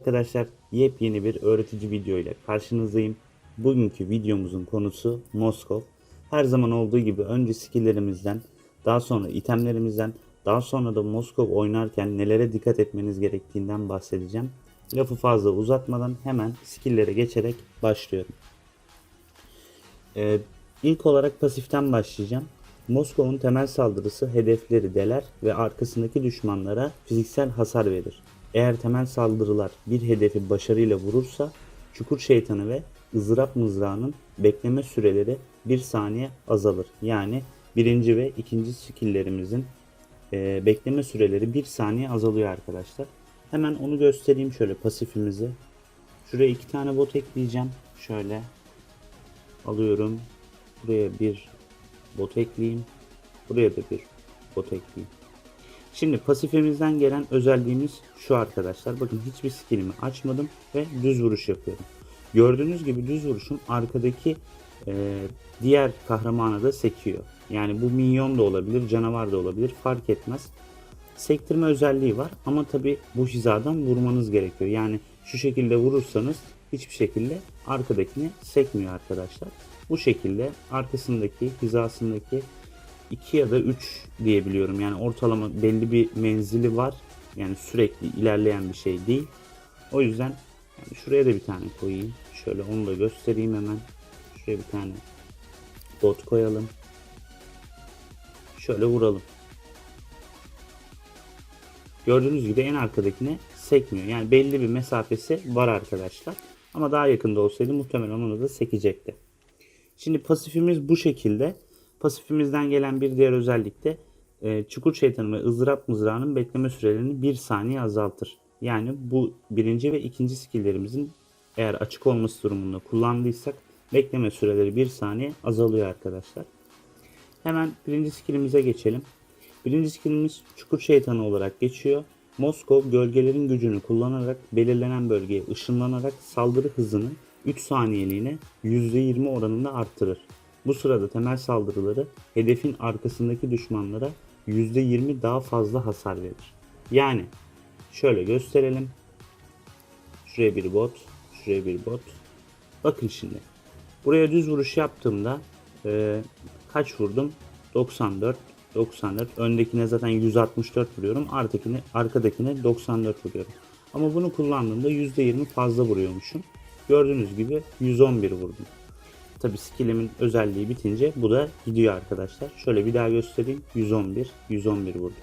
Arkadaşlar yepyeni bir öğretici video ile karşınızdayım. Bugünkü videomuzun konusu Moskov. Her zaman olduğu gibi önce skilllerimizden, daha sonra itemlerimizden, daha sonra da Moskov oynarken nelere dikkat etmeniz gerektiğinden bahsedeceğim. Lafı fazla uzatmadan hemen skill'lere geçerek başlıyorum. Ee, ilk olarak pasiften başlayacağım. Moskov'un temel saldırısı hedefleri deler ve arkasındaki düşmanlara fiziksel hasar verir. Eğer temel saldırılar bir hedefi başarıyla vurursa çukur şeytanı ve ızdırap mızrağının bekleme süreleri bir saniye azalır. Yani birinci ve ikinci skilllerimizin e, bekleme süreleri bir saniye azalıyor arkadaşlar. Hemen onu göstereyim şöyle pasifimizi. Şuraya iki tane bot ekleyeceğim. Şöyle alıyorum. Buraya bir bot ekleyeyim. Buraya da bir bot ekleyeyim. Şimdi pasifimizden gelen özelliğimiz şu arkadaşlar. Bakın hiçbir skillimi açmadım ve düz vuruş yapıyorum. Gördüğünüz gibi düz vuruşum arkadaki e, diğer kahramana da sekiyor. Yani bu minyon da olabilir, canavar da olabilir fark etmez. Sektirme özelliği var ama tabi bu hizadan vurmanız gerekiyor. Yani şu şekilde vurursanız hiçbir şekilde arkadakini sekmiyor arkadaşlar. Bu şekilde arkasındaki, hizasındaki 2 ya da 3 diyebiliyorum. Yani ortalama belli bir menzili var. Yani sürekli ilerleyen bir şey değil. O yüzden yani şuraya da bir tane koyayım. Şöyle onu da göstereyim hemen. Şuraya bir tane bot koyalım. Şöyle vuralım. Gördüğünüz gibi en arkadakine sekmiyor. Yani belli bir mesafesi var arkadaşlar. Ama daha yakında olsaydı muhtemelen onu da sekecekti. Şimdi pasifimiz bu şekilde. Pasifimizden gelen bir diğer özellik de e, çukur şeytanı ve ızdırap mızrağının bekleme sürelerini bir saniye azaltır. Yani bu birinci ve ikinci skilllerimizin eğer açık olması durumunda kullandıysak bekleme süreleri bir saniye azalıyor arkadaşlar. Hemen birinci skillimize geçelim. Birinci skillimiz çukur şeytanı olarak geçiyor. Moskov gölgelerin gücünü kullanarak belirlenen bölgeye ışınlanarak saldırı hızını 3 saniyeliğine %20 oranında arttırır. Bu sırada temel saldırıları hedefin arkasındaki düşmanlara %20 daha fazla hasar verir. Yani şöyle gösterelim. Şuraya bir bot, şuraya bir bot. Bakın şimdi. Buraya düz vuruş yaptığımda e, kaç vurdum? 94, 94. Öndekine zaten 164 vuruyorum. Arkadakine, arkadakine 94 vuruyorum. Ama bunu kullandığımda %20 fazla vuruyormuşum. Gördüğünüz gibi 111 vurdum. Tabi skillimin özelliği bitince bu da gidiyor arkadaşlar. Şöyle bir daha göstereyim. 111, 111 vurdu.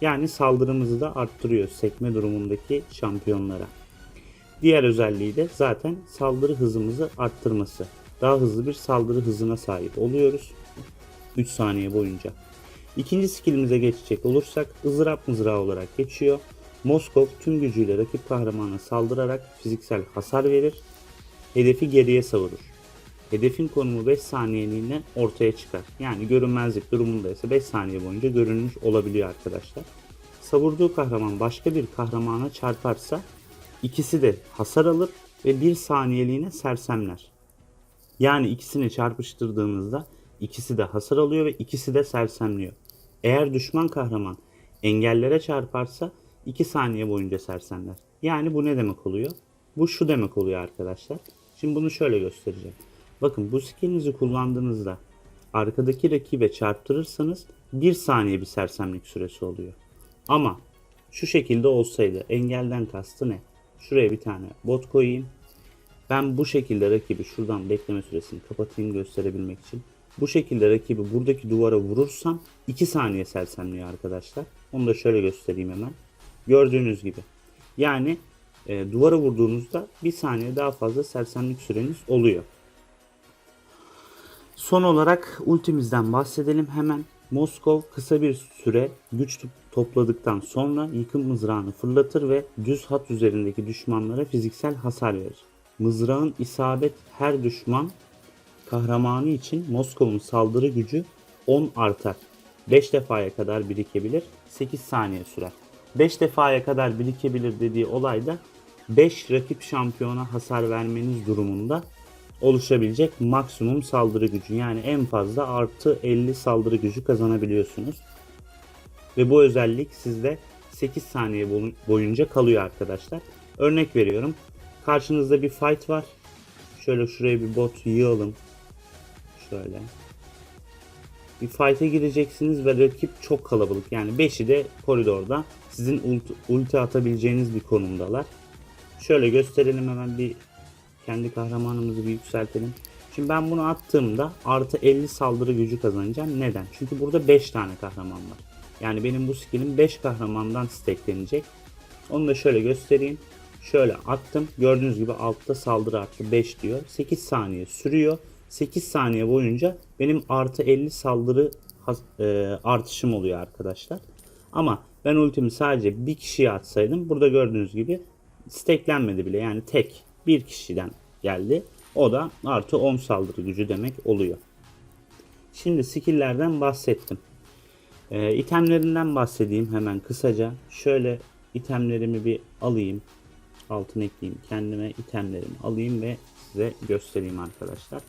Yani saldırımızı da arttırıyor sekme durumundaki şampiyonlara. Diğer özelliği de zaten saldırı hızımızı arttırması. Daha hızlı bir saldırı hızına sahip oluyoruz. 3 saniye boyunca. İkinci skillimize geçecek olursak ızdırap mızrağı olarak geçiyor. Moskov tüm gücüyle rakip kahramana saldırarak fiziksel hasar verir. Hedefi geriye savurur. Hedefin konumu 5 saniyeliğine ortaya çıkar. Yani görünmezlik durumunda ise 5 saniye boyunca görünmüş olabiliyor arkadaşlar. Savurduğu kahraman başka bir kahramana çarparsa ikisi de hasar alır ve 1 saniyeliğine sersemler. Yani ikisini çarpıştırdığınızda ikisi de hasar alıyor ve ikisi de sersemliyor. Eğer düşman kahraman engellere çarparsa 2 saniye boyunca sersemler. Yani bu ne demek oluyor? Bu şu demek oluyor arkadaşlar. Şimdi bunu şöyle göstereceğim. Bakın bu skillinizi kullandığınızda arkadaki rakibe çarptırırsanız 1 saniye bir sersemlik süresi oluyor. Ama şu şekilde olsaydı engelden kastı ne? Şuraya bir tane bot koyayım. Ben bu şekilde rakibi şuradan bekleme süresini kapatayım gösterebilmek için. Bu şekilde rakibi buradaki duvara vurursam 2 saniye sersemliyor arkadaşlar. Onu da şöyle göstereyim hemen. Gördüğünüz gibi. Yani e, duvara vurduğunuzda 1 saniye daha fazla sersemlik süreniz oluyor. Son olarak ultimizden bahsedelim hemen. Moskov kısa bir süre güç topladıktan sonra yıkım mızrağını fırlatır ve düz hat üzerindeki düşmanlara fiziksel hasar verir. Mızrağın isabet her düşman kahramanı için Moskov'un saldırı gücü 10 artar. 5 defaya kadar birikebilir. 8 saniye sürer. 5 defaya kadar birikebilir dediği olay da 5 rakip şampiyona hasar vermeniz durumunda oluşabilecek maksimum saldırı gücü. Yani en fazla artı 50 saldırı gücü kazanabiliyorsunuz. Ve bu özellik sizde 8 saniye boyunca kalıyor arkadaşlar. Örnek veriyorum. Karşınızda bir fight var. Şöyle şuraya bir bot yığalım. Şöyle. Bir fight'e gireceksiniz ve rakip çok kalabalık. Yani 5'i de koridorda. Sizin ulti, ulti atabileceğiniz bir konumdalar. Şöyle gösterelim hemen bir kendi kahramanımızı bir yükseltelim. Şimdi ben bunu attığımda artı 50 saldırı gücü kazanacağım. Neden? Çünkü burada 5 tane kahraman var. Yani benim bu skillim 5 kahramandan stacklenecek. Onu da şöyle göstereyim. Şöyle attım. Gördüğünüz gibi altta saldırı arttı 5 diyor. 8 saniye sürüyor. 8 saniye boyunca benim artı 50 saldırı e, artışım oluyor arkadaşlar. Ama ben ultimi sadece bir kişiye atsaydım burada gördüğünüz gibi stacklenmedi bile. Yani tek bir kişiden geldi. O da artı 10 saldırı gücü demek oluyor. Şimdi skill'lerden bahsettim. Ee, itemlerinden bahsedeyim hemen kısaca. Şöyle itemlerimi bir alayım. Altına ekleyeyim. Kendime itemlerimi alayım ve size göstereyim arkadaşlar.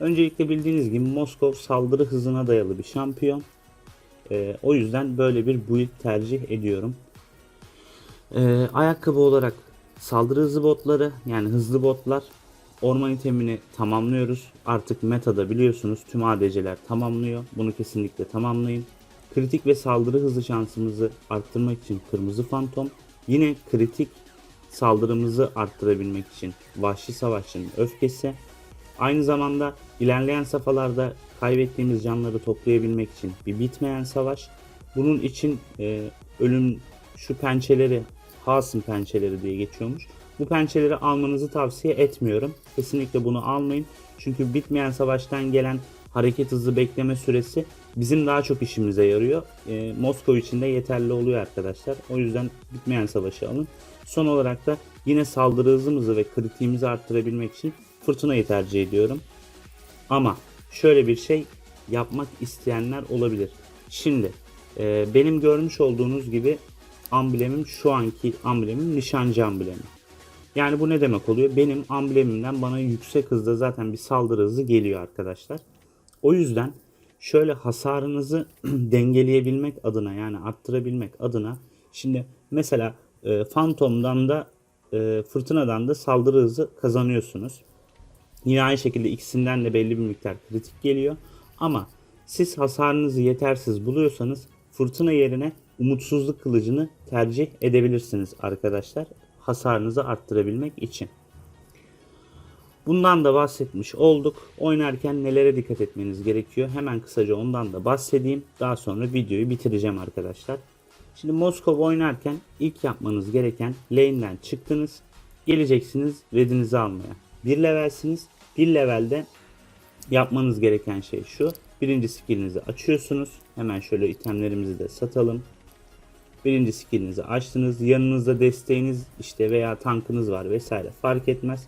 Öncelikle bildiğiniz gibi Moskov saldırı hızına dayalı bir şampiyon. Ee, o yüzden böyle bir build tercih ediyorum. Ee, ayakkabı olarak saldırı hızı botları yani hızlı botlar orman itemini tamamlıyoruz. Artık metada biliyorsunuz tüm ADC'ler tamamlıyor. Bunu kesinlikle tamamlayın. Kritik ve saldırı hızı şansımızı arttırmak için kırmızı fantom. Yine kritik saldırımızı arttırabilmek için vahşi savaşçının öfkesi. Aynı zamanda ilerleyen safhalarda kaybettiğimiz canları toplayabilmek için bir bitmeyen savaş. Bunun için e, ölüm şu pençeleri Hasım pençeleri diye geçiyormuş. Bu pençeleri almanızı tavsiye etmiyorum. Kesinlikle bunu almayın. Çünkü bitmeyen savaştan gelen hareket hızı bekleme süresi bizim daha çok işimize yarıyor. E, Moskova için de yeterli oluyor arkadaşlar. O yüzden bitmeyen savaşı alın. Son olarak da yine saldırı hızımızı ve kritiğimizi arttırabilmek için fırtınayı tercih ediyorum. Ama şöyle bir şey yapmak isteyenler olabilir. Şimdi e, benim görmüş olduğunuz gibi amblemim şu anki amblemim nişancı amblemi. Yani bu ne demek oluyor? Benim amblemimden bana yüksek hızda zaten bir saldırı hızı geliyor arkadaşlar. O yüzden şöyle hasarınızı dengeleyebilmek adına yani arttırabilmek adına şimdi mesela e, Phantom'dan da e, Fırtınadan da saldırı hızı kazanıyorsunuz. Yine aynı şekilde ikisinden de belli bir miktar kritik geliyor. Ama siz hasarınızı yetersiz buluyorsanız fırtına yerine umutsuzluk kılıcını tercih edebilirsiniz arkadaşlar. Hasarınızı arttırabilmek için. Bundan da bahsetmiş olduk. Oynarken nelere dikkat etmeniz gerekiyor? Hemen kısaca ondan da bahsedeyim. Daha sonra videoyu bitireceğim arkadaşlar. Şimdi Moskova oynarken ilk yapmanız gereken lane'den çıktınız. Geleceksiniz redinizi almaya. Bir levelsiniz. Bir levelde yapmanız gereken şey şu. Birinci skillinizi açıyorsunuz. Hemen şöyle itemlerimizi de satalım. Birinci skillinizi açtınız. Yanınızda desteğiniz işte veya tankınız var vesaire fark etmez.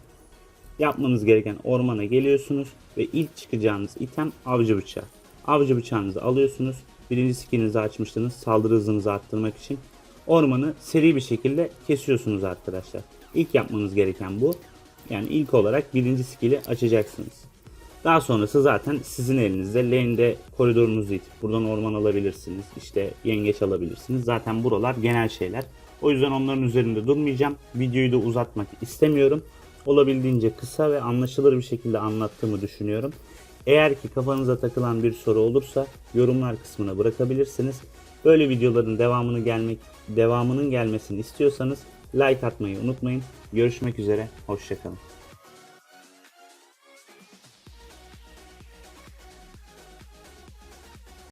Yapmanız gereken ormana geliyorsunuz ve ilk çıkacağınız item avcı bıçağı. Avcı bıçağınızı alıyorsunuz. Birinci skillinizi açmıştınız saldırı hızınızı arttırmak için. Ormanı seri bir şekilde kesiyorsunuz arkadaşlar. İlk yapmanız gereken bu. Yani ilk olarak birinci skill'i açacaksınız. Daha sonrası zaten sizin elinizde. Lane'de koridorunuzu itip buradan orman alabilirsiniz. İşte yengeç alabilirsiniz. Zaten buralar genel şeyler. O yüzden onların üzerinde durmayacağım. Videoyu da uzatmak istemiyorum. Olabildiğince kısa ve anlaşılır bir şekilde anlattığımı düşünüyorum. Eğer ki kafanıza takılan bir soru olursa yorumlar kısmına bırakabilirsiniz. Böyle videoların devamını gelmek devamının gelmesini istiyorsanız like atmayı unutmayın. Görüşmek üzere. Hoşçakalın.